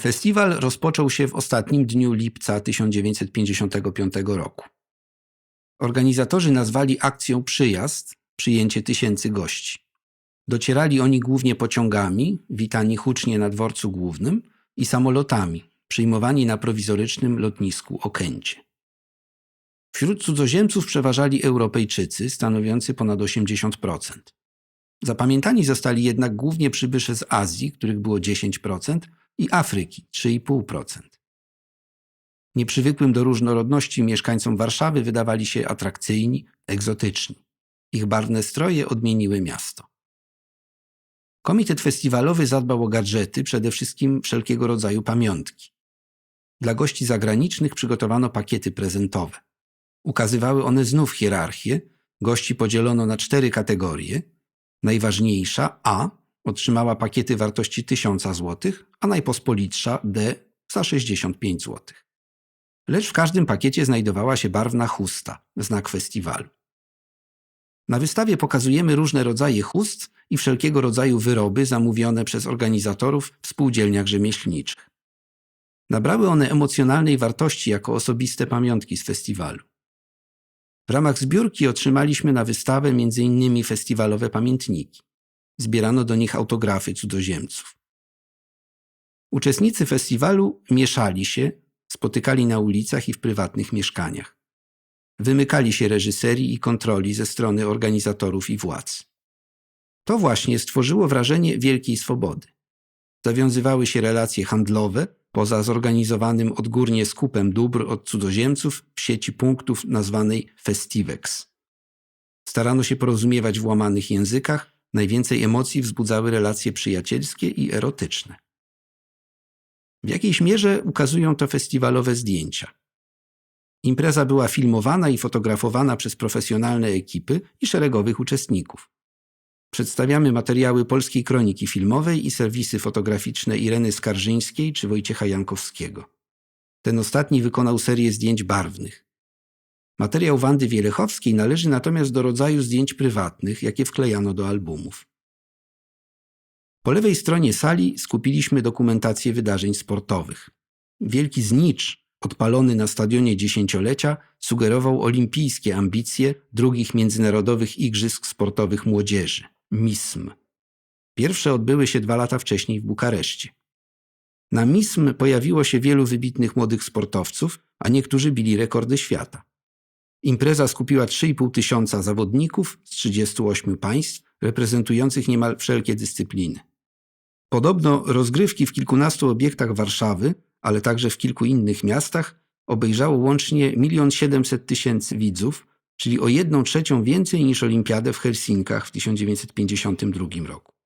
Festiwal rozpoczął się w ostatnim dniu lipca 1955 roku. Organizatorzy nazwali akcją przyjazd przyjęcie tysięcy gości. Docierali oni głównie pociągami, witani hucznie na dworcu głównym i samolotami, przyjmowani na prowizorycznym lotnisku Okęcie. Wśród cudzoziemców przeważali Europejczycy, stanowiący ponad 80%. Zapamiętani zostali jednak głównie przybysze z Azji, których było 10%, i Afryki 3,5%. Nieprzywykłym do różnorodności mieszkańcom Warszawy wydawali się atrakcyjni, egzotyczni. Ich barwne stroje odmieniły miasto. Komitet festiwalowy zadbał o gadżety, przede wszystkim wszelkiego rodzaju pamiątki. Dla gości zagranicznych przygotowano pakiety prezentowe. Ukazywały one znów hierarchię. Gości podzielono na cztery kategorie. Najważniejsza A otrzymała pakiety wartości 1000 zł, a najpospolitsza D za 65 zł. Lecz w każdym pakiecie znajdowała się barwna chusta, znak festiwalu. Na wystawie pokazujemy różne rodzaje chust i wszelkiego rodzaju wyroby zamówione przez organizatorów w spółdzielniach rzemieślniczych. Nabrały one emocjonalnej wartości jako osobiste pamiątki z festiwalu. W ramach zbiórki otrzymaliśmy na wystawę m.in. festiwalowe pamiętniki. Zbierano do nich autografy cudzoziemców. Uczestnicy festiwalu mieszali się, spotykali na ulicach i w prywatnych mieszkaniach. Wymykali się reżyserii i kontroli ze strony organizatorów i władz. To właśnie stworzyło wrażenie wielkiej swobody. Zawiązywały się relacje handlowe, poza zorganizowanym odgórnie skupem dóbr od cudzoziemców w sieci punktów nazwanej Festivex. Starano się porozumiewać w łamanych językach, najwięcej emocji wzbudzały relacje przyjacielskie i erotyczne. W jakiejś mierze ukazują to festiwalowe zdjęcia. Impreza była filmowana i fotografowana przez profesjonalne ekipy i szeregowych uczestników. Przedstawiamy materiały Polskiej Kroniki Filmowej i serwisy fotograficzne Ireny Skarżyńskiej czy Wojciecha Jankowskiego. Ten ostatni wykonał serię zdjęć barwnych. Materiał Wandy Wielechowskiej należy natomiast do rodzaju zdjęć prywatnych, jakie wklejano do albumów. Po lewej stronie sali skupiliśmy dokumentację wydarzeń sportowych. Wielki znicz, odpalony na stadionie dziesięciolecia, sugerował olimpijskie ambicje drugich międzynarodowych igrzysk sportowych młodzieży MISM. Pierwsze odbyły się dwa lata wcześniej w Bukareszcie. Na MISM pojawiło się wielu wybitnych młodych sportowców, a niektórzy bili rekordy świata. Impreza skupiła 3,5 tysiąca zawodników z 38 państw, reprezentujących niemal wszelkie dyscypliny. Podobno rozgrywki w kilkunastu obiektach Warszawy, ale także w kilku innych miastach, obejrzało łącznie 1 700 tysięcy widzów, czyli o jedną trzecią więcej niż Olimpiadę w Helsinkach w 1952 roku.